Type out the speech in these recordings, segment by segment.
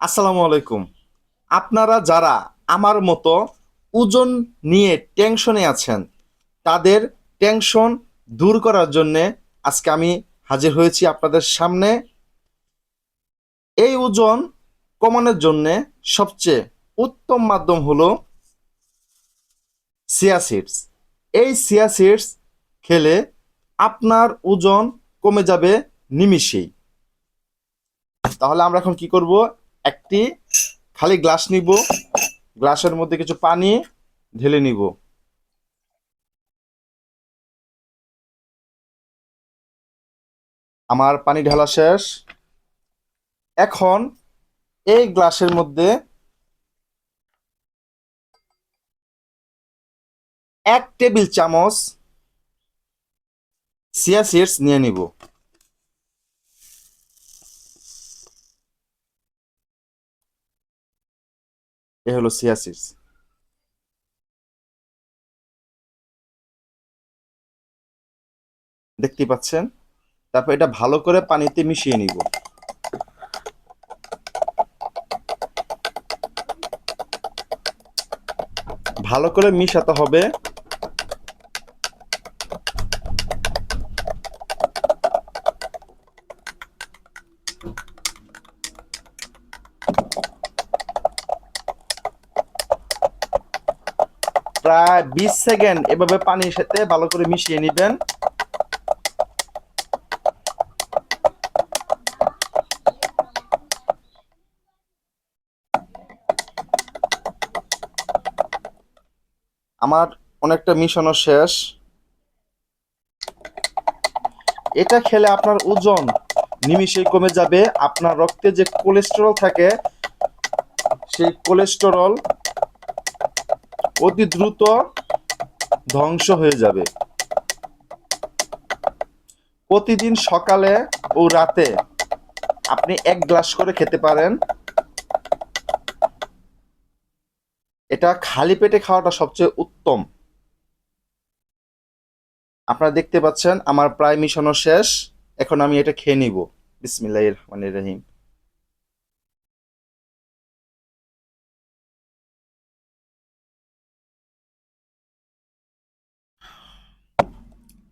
আসসালামু আলাইকুম। আপনারা যারা আমার মতো ওজন নিয়ে টেনশনে আছেন, তাদের টেনশন দূর করার জন্যে আজকে আমি হাজির হয়েছি আপনাদের সামনে। এই ওজন কমানোর জন্যে সবচেয়ে উত্তম মাধ্যম হলো সিয়া সিডস। এই সিয়া সিডস খেলে আপনার ওজন কমে যাবে নিমিষেই। তাহলে আমরা এখন কি করব? একটি খালি গ্লাস নিব। গ্লাসের মধ্যে কিছু পানি ঢেলে নিব। আমার পানি ঢালা শেষ। এখন এই গ্লাসের মধ্যে এক টেবিল চামচ সিয়া সিডস নিয়ে নিব। এ হলো সিয়া সিডস দেখতে পাচ্ছেন? তারপর এটা ভালো করে পানিতে মিশিয়ে নিব। ভালো করে মিশাতে হবে। প্রায় বিশ সেকেন্ড এভাবে পানির সাথে ভালো করে মিশিয়ে নেবেন। আমার অনেকটা মিশানো শেষ। এটা খেলে আপনার ওজন নিমিষেই কমে যাবে। আপনার রক্তে যে কোলেস্টেরল থাকে, সেই কোলেস্টেরল অতি দ্রুত ধ্বংস হয়ে যাবে। প্রতিদিন সকালে ও রাতে আপনি এক গ্লাস করে খেতে পারেন। এটা খালি পেটে খাওয়াটা সবচেয়ে উত্তম। আপনারা দেখতে পাচ্ছেন, আমার প্রায় মিশানো শেষ। এখন আমি এটা খেয়ে নিব। বিসমিল্লাহ রহমান রহিম।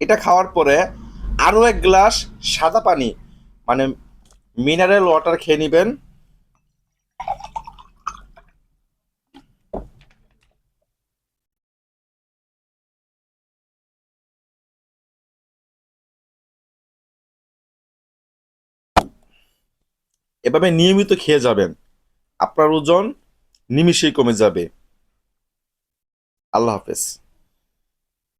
এটা খাওয়ার পরে আরও এক গ্লাস সাদা পানি মানে মিনারেল ওয়াটার খেয়ে নেবেন। এভাবে নিয়মিত খেয়ে যাবেন। আপনার ওজন নিমিষেই কমে যাবে। আল্লাহ হাফেজ।